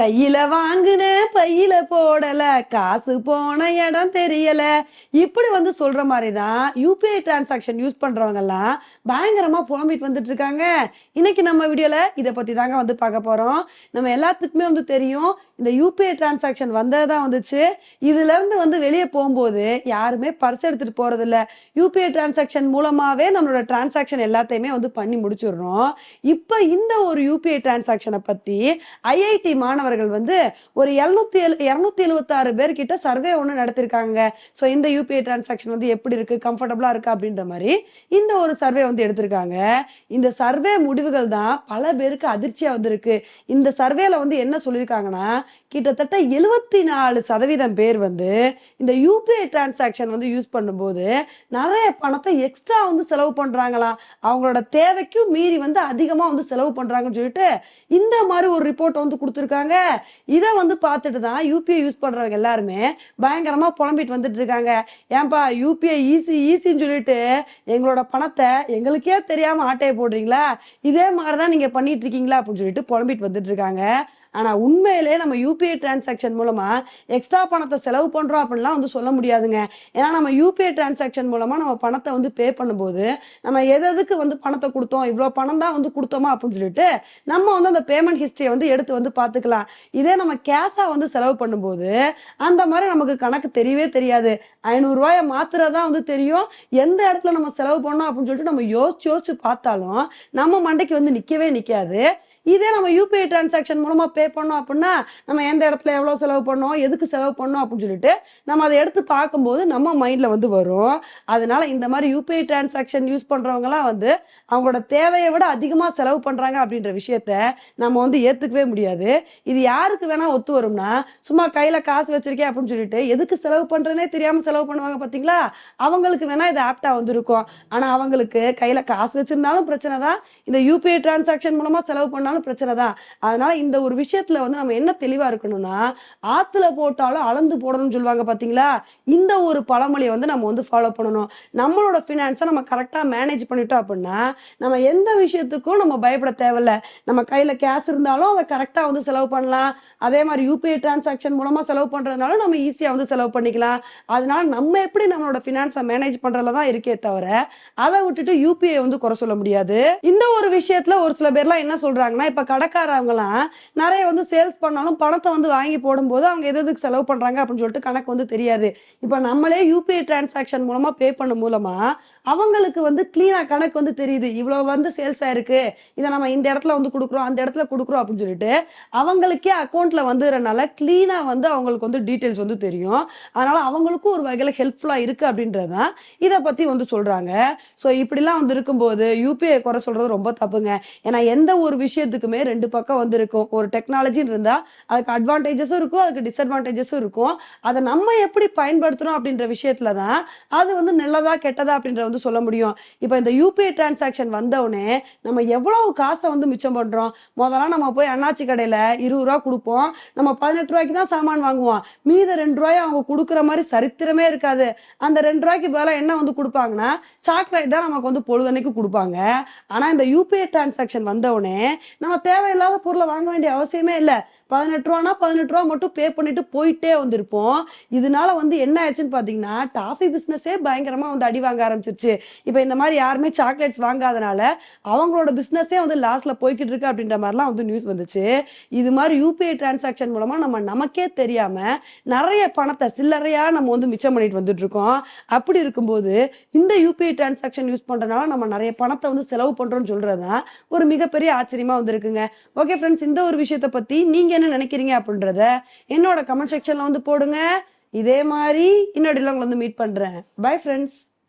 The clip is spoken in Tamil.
கையில வாங்குன பையில போடல காசு போன இடம் தெரியல. இப்படி வந்து சொல்ற மாதிரி தான் யூபிஐ டிரான்சாக்ஷன் யூஸ் பண்றவங்க எல்லாம் பயங்கரமா புலம்பிட்டு வந்துட்டு இருக்காங்க இன்னைக்கு நம்ம வீடியோல இதை பத்தி தாங்க வந்து பார்க்க போறோம். நம்ம எல்லாத்துக்குமே வந்து தெரியும் இந்த யூபிஐ டிரான்சாக்ஷன் வந்ததுதான் வந்துச்சு. இதுல இருந்து வந்து வெளியே போகும்போது யாருமே பர்ஸ் எடுத்துட்டு போறது இல்ல யூபிஐ டிரான்சாக்ஷன் மூலமாவே நம்மளோட டிரான்சாக்ஷன் எல்லாத்தையுமே வந்து பண்ணி முடிச்சிடுறோம். இப்போ இந்த ஒரு யூபிஐ டிரான்சாக்ஷனை பத்தி ஐஐடி மாணவர்கள் வந்து ஒரு எழுநூத்தி எழு இரநூத்தி எழுபத்தாறு பேர்கிட்ட சர்வே ஒன்று நடத்திருக்காங்க. ஸோ இந்த யூபிஐ டிரான்சாக்ஷன் வந்து எப்படி இருக்கு? கம்ஃபர்டபுளா இருக்கு? அப்படின்ற மாதிரி இந்த ஒரு சர்வே வந்து எடுத்திருக்காங்க. இந்த சர்வே முடிவுகள் தான் பல பேருக்கு அதிர்ச்சியா வந்திருக்கு. இந்த சர்வேல வந்து என்ன சொல்லியிருக்காங்கன்னா கிட்டத்தட்ட எழுபத்தி நாலு சதவீதம் பேர் வந்து இந்த யூபிஐ டிரான்சாக்ஷன் வந்து யூஸ் பண்ணும்போது நிறைய பணத்தை எக்ஸ்ட்ரா வந்து செலவு பண்றாங்களாம் அவங்களோட தேவைக்கும் மீறி வந்து அதிகமா வந்து செலவு பண்றாங்கன்னு சொல்லிட்டு இந்த மாதிரி ஒரு ரிப்போர்ட் வந்து கொடுத்துருக்காங்க. இதை வந்து பார்த்துட்டு தான் யூபிஐ யூஸ் பண்றவங்க எல்லாருமே பயங்கரமா புலம்பிட்டு வந்துட்டு இருக்காங்க. ஏன்பா யூபிஐ ஈஸி ஈஸின்னு சொல்லிட்டு எங்களோட பணத்தை எங்களுக்கே தெரியாம ஆட்டையை போடுறீங்களா? இதே மாதிரி தான் நீங்க பண்ணிட்டு இருக்கீங்களா? அப்படின்னு சொல்லிட்டு புலம்பிட்டு வந்துட்டு இருக்காங்க. ஆனால் உண்மையிலே நம்ம யூபிஐ டிரான்சாக்ஷன் மூலமாக எக்ஸ்ட்ரா பணத்தை செலவு பண்ணுறோம் அப்படின்லாம் வந்து சொல்ல முடியாதுங்க. ஏன்னா நம்ம யூபிஐ டிரான்சாக்ஷன் மூலமாக நம்ம பணத்தை வந்து பே பண்ணும்போது நம்ம எது எதுக்கு வந்து பணத்தை கொடுத்தோம்? இவ்வளோ பணம் தான் வந்து கொடுத்தோமா? அப்படின்னு சொல்லிட்டு நம்ம வந்து அந்த பேமெண்ட் ஹிஸ்ட்ரியை வந்து எடுத்து வந்து பார்த்துக்கலாம். இதே நம்ம கேஷாக வந்து செலவு பண்ணும்போது அந்த மாதிரி நமக்கு கணக்கு தெரியவே தெரியாது. ஐநூறுரூவாயை மாத்துறதா வந்து தெரியும். எந்த இடத்துல நம்ம செலவு பண்ணோம் அப்படின்னு சொல்லிட்டு நம்ம யோசிச்சு யோசிச்சு பார்த்தாலும் நம்ம மண்டைக்கு வந்து நிற்கவே நிற்காது இதே நம்ம யூபிஐ டிரான்சாக்ஷன் மூலமாக பே பண்ணோம் அப்படின்னா நம்ம எந்த இடத்துல எவ்வளோ செலவு பண்ணோம் எதுக்கு செலவு பண்ணோம் அப்படின்னு சொல்லிட்டு நம்ம அதை எடுத்து பார்க்கும்போது நம்ம மைண்டில் வந்து வரும். அதனால இந்த மாதிரி யூபிஐ டிரான்சாக்ஷன் யூஸ் பண்ணுறவங்கலாம் வந்து அவங்களோட தேவையை விட அதிகமாக செலவு பண்ணுறாங்க அப்படின்ற விஷயத்த நம்ம வந்து ஏற்றுக்கவே முடியாது. இது யாருக்கு வேணால் ஒத்து வரும்னா சும்மா கையில் காசு வச்சிருக்கேன் அப்படின்னு சொல்லிட்டு எதுக்கு செலவு பண்ணுறேனே தெரியாமல் செலவு பண்ணுவாங்க பார்த்தீங்களா அவங்களுக்கு வேணால் இது ஆப்டாக வந்துருக்கும். ஆனால் அவங்களுக்கு கையில் காசு வச்சிருந்தாலும் பிரச்சனை தான். இந்த யூபிஐ டிரான்சாக்ஷன் மூலமாக செலவு பண்ணாலும் பிரச்சனை தான். அதனால இந்த ஒரு விஷயத்துல வந்து நம்ம என்ன தெளிவா இருக்கணும்னா ஆத்துல போட்டாலும் அளந்து போடணும்னு சொல்லுவாங்க பாத்தீங்களா? இந்த ஒரு பழமொழியை வந்து நம்ம வந்து ஃபாலோ பண்ணணும். நம்மளோட ஃபினான்ஸை நம்ம கரெக்டா மேனேஜ் பண்ணிட்டோம் அப்படின்னா நம்ம எந்த விஷயத்துக்கும் நம்ம பயப்பட தேவையில்ல. நம்ம கையில கேஷ் இருந்தாலும் அதை கரெக்டா வந்து செலவு பண்ணலாம். அதே மாதிரி யூபிஐ டிரான்சாக்ஷன் மூலமா செலவு பண்றதுனால நம்ம ஈஸியா வந்து செலவு பண்ணிக்கலாம். அதனால நம்ம எப்படி நம்மளோட ஃபினான்ஸை மேனேஜ் பண்றதுல தான் இருக்கே தவிர அதை விட்டுட்டு யூபிஐ வந்து குறை சொல்ல முடியாது. இந்த ஒரு விஷயத்துல ஒரு சில பேர்லாம் என்ன சொல்றாங்கன்னா இப்ப கடைக்காரவங்களாம் நிறைய வந்து சேல்ஸ் பண்ணாலும் பணத்தை வந்து வாங்கி போடும்போது அவங்க எது எதுக்கு செலவு பண்றாங்க அப்படின்னு சொல்லிட்டு கணக்கு வந்து தெரியாது. இப்ப நம்மளே யூபிஐ டிரான்சாக்ஷன் மூலமா பே பண்ண மூலமா அவங்களுக்கு வந்து கிளீனா கணக்கு வந்து தெரியுது. இவ்வளவு வந்து சேல்ஸ் ஆயிருக்கு இதை நம்ம இந்த இடத்துல வந்து கொடுக்குறோம் அந்த இடத்துல கொடுக்குறோம் அப்படின்னு சொல்லிட்டு அவங்களுக்கே அக்கௌண்ட்ல வந்துறனால கிளீனா வந்து அவங்களுக்கு வந்து டீட்டெயில்ஸ் வந்து தெரியும். அதனால அவங்களுக்கும் ஒரு வகையில ஹெல்ப்ஃபுல்லா இருக்கு அப்படின்றதான் இதை பத்தி வந்து சொல்றாங்க. ஸோ இப்படிலாம் வந்து இருக்கும்போது யூபிஐ குறை சொல்றது ரொம்ப தப்புங்க. ஏன்னா எந்த ஒரு விஷயத்துக்குமே ரெண்டு பக்கம் வந்து இருக்கும். ஒரு டெக்னாலஜின்னு இருந்தா அதுக்கு அட்வான்டேஜஸும் இருக்கும் அதுக்கு டிஸ்அட்வான்டேஜஸும் இருக்கும். அதை நம்ம எப்படி பயன்படுத்துறோம் அப்படின்ற விஷயத்துல தான் அது வந்து நல்லதா கெட்டதா அப்படின்ற வந்து சொல்ல முடியும். இப்போ இந்த யூபிஐ டிரான்சாக்ஷன் வந்தவுடனே நம்ம எவ்வளவு காசை வந்து மிச்சம் பண்றோம்? முதல்ல நம்ம போய் அண்ணாச்சி கடையில இருபது ரூபா கொடுப்போம். நம்ம பதினெட்டு ரூபாய்க்கு தான் சாமான் வாங்குவோம். மீத ரெண்டு ரூபாய் அவங்க கொடுக்குற மாதிரி சரித்திரமே இருக்காது. அந்த ரெண்டு ரூபாய்க்கு பதிலாக என்ன வந்து கொடுப்பாங்கன்னா சாக்லேட் தான் நமக்கு வந்து பொழுதன்னைக்கு கொடுப்பாங்க. ஆனா இந்த யூபிஐ டிரான்சாக்ஷன் வந்தவுடனே நம்ம தேவையில்லாத பொருளை வாங்க வேண்டிய அவசியமே இல்லை. பதினெட்டு ரூபானா பதினெட்டு ரூபா மட்டும் பே பண்ணிட்டு போயிட்டே வந்திருப்போம். இதனால வந்து என்ன ஆயிடுச்சுன்னு பார்த்தீங்கன்னா டாஃபி பிஸ்னஸே பயங்கரமாக வந்து அடி வாங்க ஆரம்பிச்சிருச்சு. இப்போ இந்த மாதிரி யாருமே சாக்லேட்ஸ் வாங்காதனால அவங்களோட பிஸ்னஸே வந்து லாஸ்ட்ல போய்கிட்டு இருக்கு அப்படின்ற மாதிரிலாம் வந்து நியூஸ் வந்துச்சு. இது மாதிரி யூபிஐ டிரான்சாக்ஷன் மூலமாக நம்ம நமக்கே தெரியாம நிறைய பணத்தை சில்லறையா நம்ம வந்து மிச்சம் பண்ணிட்டு வந்துட்டு இருக்கோம். அப்படி இருக்கும்போது இந்த யூபிஐ டிரான்சாக்ஷன் யூஸ் பண்றதுனால நம்ம நிறைய பணத்தை வந்து செலவு பண்றோம்னு சொல்றதுதான் ஒரு மிகப்பெரிய ஆச்சரியமா வந்திருக்குங்க. ஓகே ஃப்ரெண்ட்ஸ் இந்த ஒரு விஷயத்தை பத்தி நீங்க என்ன நினைக்கிறீங்க அப்படின்றத என்னோட கமெண்ட் செக்ஷன்ல வந்து போடுங்க. இதே மாதிரி இன்னொரு உங்களை வந்து மீட் பண்றேன். Bye friends